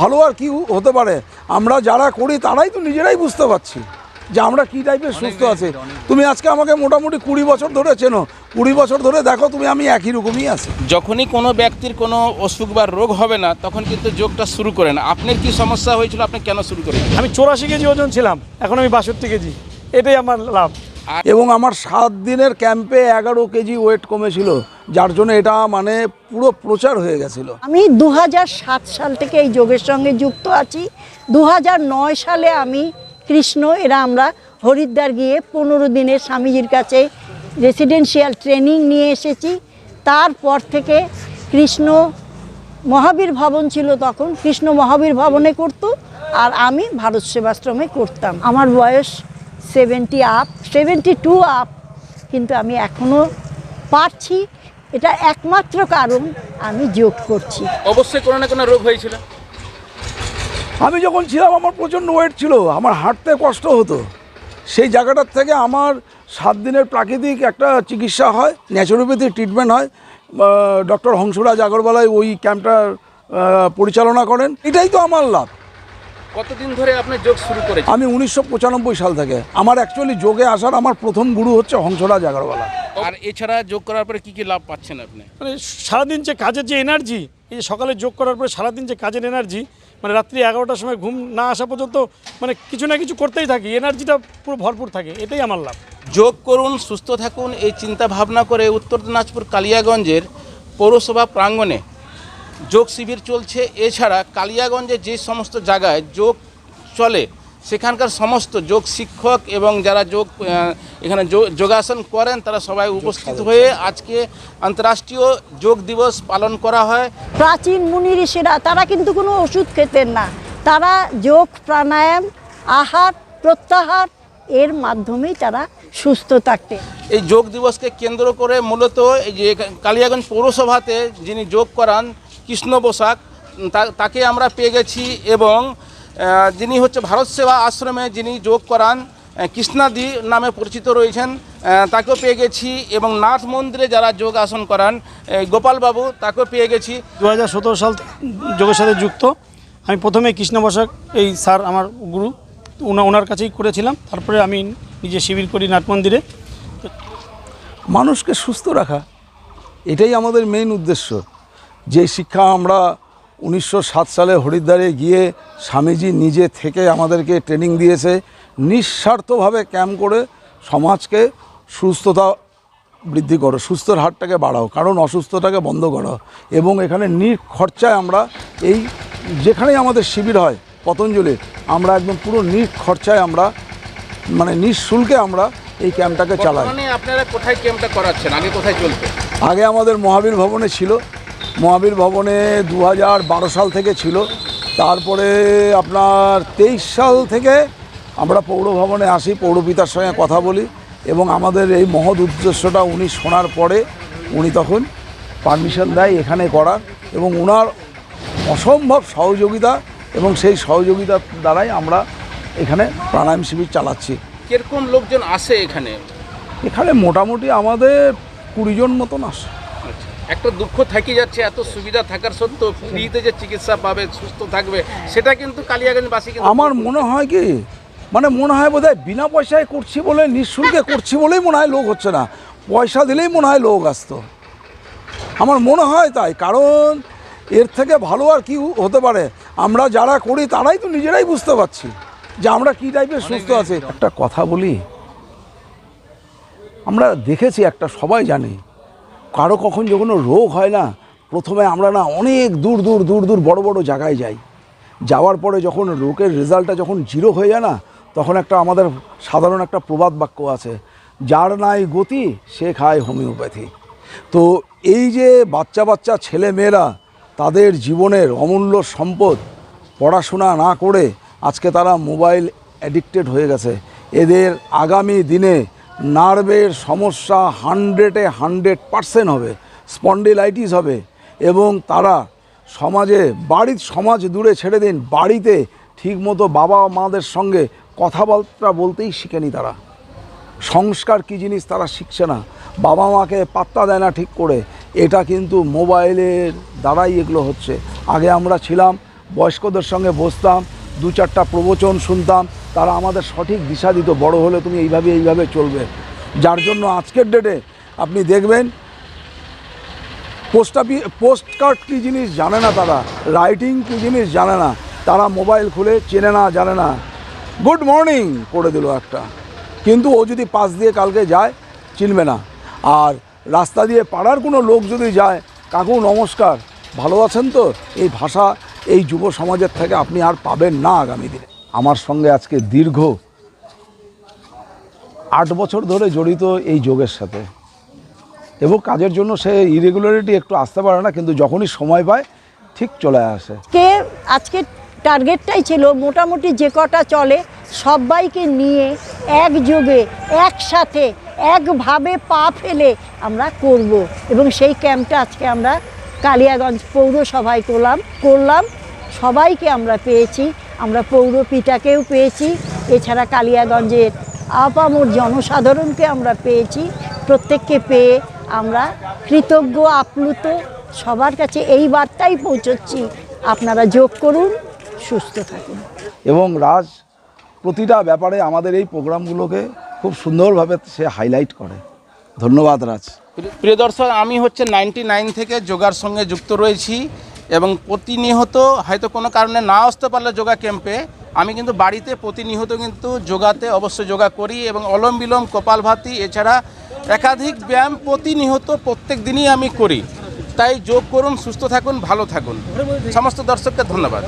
ভালো আর কি হতে পারে। আমরা যারা করি তারাই তো নিজেরাই বুঝতে পারছি যে আমরা কী টাইপের সুস্থ আছে। তুমি আজকে আমাকে মোটামুটি কুড়ি বছর ধরে চেনো। কুড়ি বছর ধরে দেখো তুমি আমি একই রকমই আছি। যখনই কোনো ব্যক্তির কোনো অসুখ বা রোগ হবে না তখন কিন্তু যোগটা শুরু করেন আপনার কি সমস্যা হয়েছিল আপনি কেন শুরু করেছেন? আমি চৌরাশি কেজি ওজন ছিলাম এখন আমি বাষট্টি কেজি। এটাই আমার লাভ। এবং আমার সাত দিনের ক্যাম্পে এগারো কেজি ওয়েট কমেছিল, যার জন্য এটা মানে পুরো প্রচার হয়ে গেছিল। আমি দু হাজার সাত সাল থেকে এই যোগের সঙ্গে যুক্ত আছি। দু হাজার নয় সালে আমি কৃষ্ণ, এরা আমরা হরিদ্বার গিয়ে পনেরো দিনের স্বামীজির কাছে রেসিডেন্সিয়াল ট্রেনিং নিয়ে এসেছি। তারপর থেকে কৃষ্ণ মহাবীর ভবন ছিল তখন, কৃষ্ণ মহাবীর ভবনে করত, আর আমি ভারত সেবাশ্রমে করতাম। আমার বয়স seventy up seventy two up কিন্তু আমি এখনও পারছি। এটা একমাত্র কারণ আমি যোগ করছি। অবশ্যই কোনো না কোনো রোগ হয়েছিল। আমি যখন ছিলাম আমার প্রচণ্ড ওয়েট ছিল আমার হাঁটতে কষ্ট হতো। সেই জায়গাটার থেকে আমার সাত দিনের প্রাকৃতিক একটা চিকিৎসা হয় ন্যাচুরোপ্যাথি ট্রিটমেন্ট হয়। ডক্টর হংসরাজ আগরওয়ালাই ওই ক্যাম্পটার পরিচালনা করেন। এটাই তো আমার লাভ। কতদিন ধরে আপনি যোগ শুরু করেছেন? আমি উনিশশো পঁচানব্বই সাল থেকে। আমার অ্যাকচুয়ালি যোগে আসার আমার প্রথম গুরু হচ্ছে হংসরাজ আগরওয়ালা। আর এছাড়া যোগ করার পরে কি কি লাভ পাচ্ছেন আপনি? মানে সারাদিন যে কাজের যে এনার্জি এই যে সকালে যোগ করার পরে সারাদিন যে কাজের এনার্জি মানে রাত্রি এগারোটার সময় ঘুম না আসা পর্যন্ত মানে কিছু না কিছু করতেই থাকি এনার্জিটা পুরো ভরপুর থাকে এটাই আমার লাভ। যোগ করুন সুস্থ থাকুন এই চিন্তা ভাবনা করে উত্তর দিনাজপুর কালিয়াগঞ্জের পৌরসভা প্রাঙ্গণে যোগ শিবির চলছে। এছাড়া কালিয়াগঞ্জে যে সমস্ত জায়গায় যোগ চলে সেখানকার সমস্ত যোগ শিক্ষক এবং যারা যোগ এখানে যোগাসন করেন তারা সবাই উপস্থিত হয়ে আজকে আন্তর্রাষ্ট্রীয় যোগ দিবস পালন করা হয়। প্রাচীন মুনি ঋষিরা তারা কিন্তু কোনো ওষুধ খেতেন না। তারা যোগ প্রাণায়াম আহার প্রত্যাহার এর মাধ্যমেই তারা সুস্থ থাকতে এই যোগ দিবসকে কেন্দ্র করে মূলত এই যে কালিয়াগঞ্জ পৌরসভাতে যিনি যোগ করান কৃষ্ণ বসাক তাকে আমরা পেয়ে গেছি এবং যিনি হচ্ছে ভারত সেবা আশ্রমে যিনি যোগ করান কৃষ্ণাদি নামে পরিচিত রয়েছেন তাকেও পেয়ে গেছি এবং নাথ মন্দিরে যারা যোগ আসন করান গোপালবাবু তাকেও পেয়ে গেছি। দু হাজার সতেরো সাল যোগের সাথে যুক্ত। আমি প্রথমে কৃষ্ণ বসাক এই স্যার আমার গুরু ওনা ওনার কাছেই করেছিলাম। তারপরে আমি নিজে শিবির করি নাট মন্দিরে। মানুষকে সুস্থ রাখা এটাই আমাদের মেইন উদ্দেশ্য। যে শিক্ষা আমরা উনিশশো সাত সালে হরিদ্বারে গিয়ে স্বামীজি নিজে থেকে আমাদেরকে ট্রেনিং দিয়েছে নিঃস্বার্থভাবে ক্যাম্প করে সমাজকে সুস্থতা বৃদ্ধি করো সুস্থর হারটাকে বাড়াও কারণ অসুস্থতাকে বন্ধ করো এবং এখানে নির্খরচায় আমরা এই যেখানেই আমাদের শিবির হয় পতঞ্জলি আমরা একদম পুরো নির্খরচায় আমরা মানে নিঃশুল্কে আমরা এই ক্যাম্পটাকে চালাই। আপনারা কোথায় ক্যাম্পটা করাচ্ছেন? আগে কোথায় চলতো আগে আমাদের মহাবীর ভবনে ছিল মহাবীর ভবনে দু হাজার বারো সাল থেকে ছিল। তারপরে আপনার তেইশ সাল থেকে আমরা পৌর ভবনে আসি পৌরপিতার সঙ্গে কথা বলি এবং আমাদের এই মহৎ উদ্দেশ্যটা উনি শোনার পরে উনি তখন পারমিশন দেয় এখানে করার এবং ওনার অসম্ভব সহযোগিতা এবং সেই সহযোগিতার দ্বারাই আমরা এখানে প্রাণায়াম শিবির চালাচ্ছি। কীরকম লোকজন আসে এখানে? এখানে মোটামুটি আমাদের কুড়িজন মতন আসে। একটা দুঃখ থাকি যাচ্ছে এত সুবিধা থাকার সত্ত্বেও ফ্রিতে যে চিকিৎসা পাবে সুস্থ থাকবে সেটা কিন্তু কালিয়াগঞ্জবাসী কিন্তু আমার মনে হয় কি মানে মনে হয় বোধহয় বিনা পয়সায় করছি বলে নিঃশুল্কে করছি বলেই মনে হয় লোক হচ্ছে না। পয়সা দিলেই মনে হয় লোক আসতো। আমার মনে হয় তাই কারণ এর থেকে ভালো আর কি হতে পারে আমরা যারা করি তারাই তো নিজেরাই বুঝতে পারছি যে আমরা কী টাইপের সুস্থ আছি। একটা কথা বলি আমরা দেখেছি একটা সবাই জানে কারও কখন যখন রোগ হয় না, প্রথমে আমরা না অনেক দূর দূর দূর দূর বড় বড় জায়গায় যাই। যাওয়ার পরে যখন রোগের রেজাল্টটা যখন জিরো হয়ে যায় না, তখন একটা আমাদের সাধারণ একটা প্রবাদ বাক্য আছে, যার নাই গতি, সে খায় হোমিওপ্যাথি। তো এই যে বাচ্চা বাচ্চা, ছেলে, মেয়েরা, তাদের জীবনের অমূল্য সম্পদ পড়াশোনা না করে আজকে তারা মোবাইল অ্যাডিক্টেড হয়ে গেছে। এদের আগামী দিনে নার্ভের সমস্যা হান্ড্রেডে হান্ড্রেড পারসেন্ট হবে, স্পন্ডিলাইটিস হবে এবং তারা সমাজে, বাড়ির সমাজ দূরে ছেড়ে দিন, বাড়িতে ঠিকমতো বাবা মাদের সঙ্গে কথাবার্তা বলতেই শিখেনি তারা। সংস্কার কী জিনিস তারা শিখছে না, বাবা মাকে পাত্তা দেয় না ঠিক করে, এটা কিন্তু মোবাইলের দ্বারাই এগুলো হচ্ছে। আগে আমরা ছিলাম, বয়স্কদের সঙ্গে বসতাম, দু চারটা প্রবচন শুনতাম তারা আমাদের সঠিক দিশা দিত, বড় হলে তুমি এইভাবে এইভাবে চলবে। যার জন্য আজকের ডেটে আপনি দেখবেন পোস্ট অফিস পোস্ট কার্ড কী জিনিস জানে না তারা রাইটিং কী জিনিস জানে না, তারা মোবাইল খুলে চেনে না, জানে না। গুড মর্নিং করে দিল একটা। কিন্তু ও যদি পাশ দিয়ে কালকে যায়, চিনবে না। আর রাস্তা দিয়ে পাড়ার কোনো লোক যদি যায়, কাকু নমস্কার, ভালো আছেন তো? এই ভাষা এই যুব সমাজের থেকে আপনি আর পাবেন না আগামী দিনে। আমার সঙ্গে আজকে দীর্ঘ আট বছর ধরে জড়িত এই যোগের সাথে। এবং কাজের জন্য সে ইরেগুলারিটি একটু আসতে পারে না, কিন্তু যখনই সময় পায়, ঠিক চলে আসে। কে আজকে টার্গেটটাই ছিল মোটামুটি যে কটা চলে, সবাইকে নিয়ে একযোগে একসাথে, একভাবে পা ফেলে আমরা করব। এবং সেই ক্যাম্পটা আজকে আমরা কালিয়াগঞ্জ পৌরসভায় করলাম করলাম। সবাইকে আমরা পেয়েছি। আমরা পৌরপিতাকেও পেয়েছি। এছাড়া কালিয়াগঞ্জের আপামর জনসাধারণকে আমরা পেয়েছি। প্রত্যেককে পেয়ে আমরা কৃতজ্ঞ আপ্লুত। সবার কাছে এই বার্তাই পৌঁছচ্ছি। আপনারা যোগ করুন সুস্থ থাকুন। এবং রাজ প্রতিটা ব্যাপারে আমাদের এই প্রোগ্রামগুলোকে খুব সুন্দরভাবে সে হাইলাইট করে। ধন্যবাদ রাজ। প্রিয় দর্শক আমি হচ্ছে নাইনটি নাইন থেকে যোগার সঙ্গে যুক্ত রয়েছি। এবং প্রতিনিয়ত হয়তো কোনো কারণে না আসতে পারলে যোগা ক্যাম্পে, আমি কিন্তু বাড়িতে প্রতিনিয়ত কিন্তু যোগাতে অবশ্যই যোগা করি এবং অলম বিলম কপালভাতি এছাড়া একাধিক ব্যায়াম প্রতিনিয়ত প্রত্যেক দিনই আমি করি। তাই যোগ করুন, সুস্থ থাকুন, ভালো থাকুন। সমস্ত দর্শককে ধন্যবাদ।